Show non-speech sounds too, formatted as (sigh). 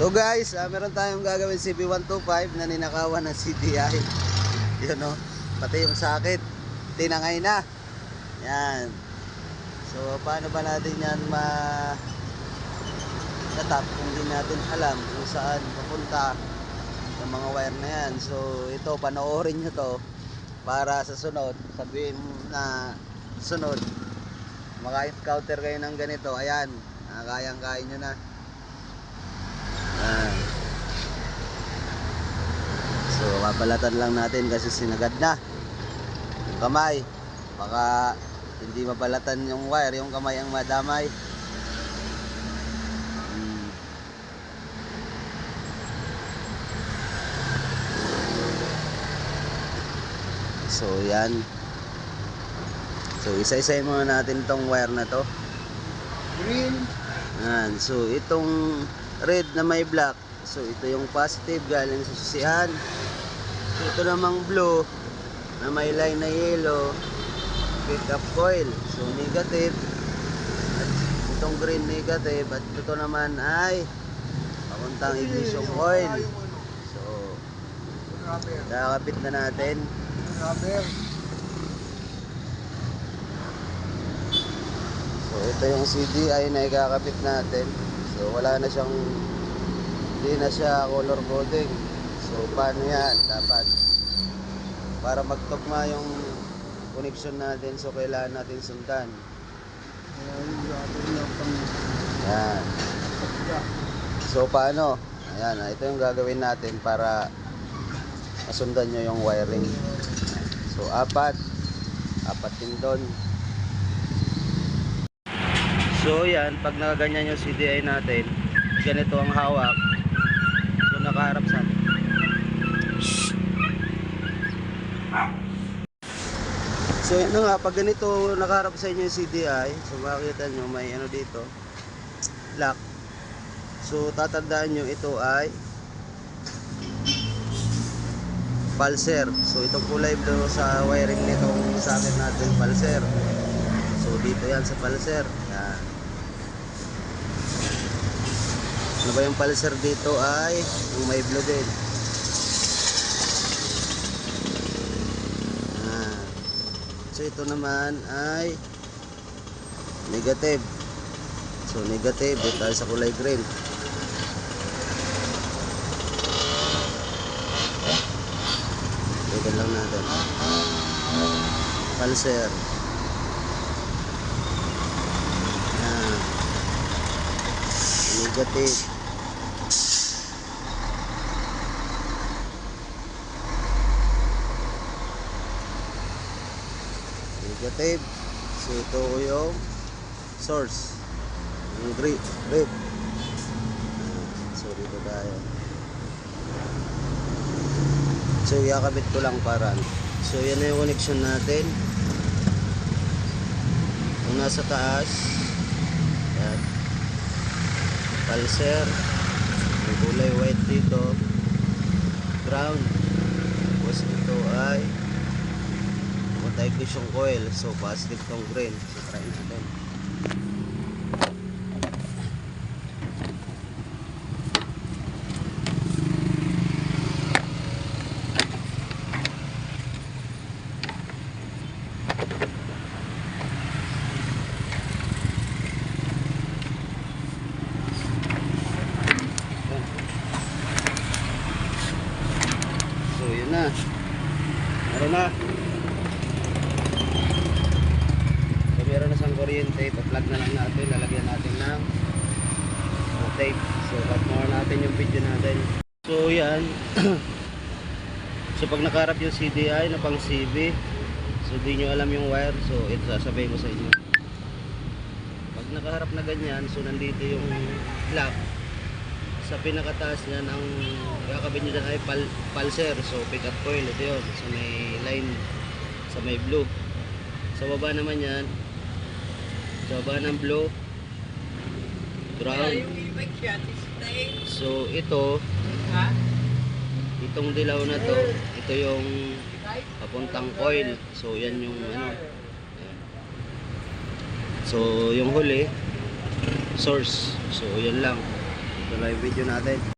So guys, ah, meron tayong gagawin CB125 na ninakawan ng CDI. (laughs) Yun no. Pati yung sakit. Tinangay na. Yan. So paano ba natin yan ma tatap kung hindi natin alam kung saan papunta yung mga wire na yan. So ito, panoorin nyo to para sa sunod, sabihin na sunod, maka-encounter kayo ng ganito. Ayan, ah, kayang-kaya nyo na. Ayan. So, papalatan lang natin kasi sinagad na. Yung kamay. Baka hindi mabalatan yung wire, yung kamay ang madamay. Hmm. So, yan. So, isa-isayin muna natin tong wire na to. Green. Yan. So, itong red na may black. So, ito yung positive galing sa susian. So, ito namang blue na may line na yellow. Pick up coil. So, negative. At itong green negative. At ito naman ay papuntang ignition coil. So, yung rubber. kakapit na natin. So, ito yung CDI na ikakabit natin. So, wala na siyang hindi na siya color coding. So, paano yan? Dapat para magtugma yung connection natin, so kailangan natin sundan. Kaya yung rubber na pang Yan. So, paano? Ayan, ah, ito yung gagawin natin para masundan nyo yung wiring. So, apat. Apat din doon. So, yan. Pag nakaganyan yung CDI natin, ganito ang hawak. So, nakaharap sa atin. So, yun nga. Pag ganito nakaharap sa inyo yung CDI, so makikita nyo may ano dito, lock. So, tatandaan nyo ito ay pulser. So, itong kulay blue sa wiring nitong socket natin, pulser. So, dito yan sa pulser. Yan. Ano ba yung pulser dito ay may blue din. Yan. So, ito naman ay negative. So, negative. Dito sa kulay green. Tignan lang natin. Pulser. Yan. Negative. Negative. So ito yung source. Yung red. Yan. So dito tayo. So yakabit ko lang para So yan na yung connection natin Kung nasa taas Yan Pulser May kulay white dito Ground Tapos ito ay Multi-ignition coil So positive tong green So try natin. So yun na. Meron na So meron na siyang kuryente Pa-plug na lang natin Lalagyan natin ng uh, tape. So cut natin yung video natin. So yan. (clears throat) So pag nakaharap yung CDI na pang CB So di nyo alam yung wire So ito sasabihin ko sa inyo. Pag nakaharap na ganyan So nandito yung lock. Sa pinakataas niyan ang kakabit niyo dyan ay pal pulser. So pick up coil ito yun. Sa may line sa may blue. Sa baba naman yan baba ng blue. Ground so ito. Itong dilaw na to ito yung papuntang coil so yan yung ano. Yan. so yung huli source. So yan lang. Ito lang yung video natin.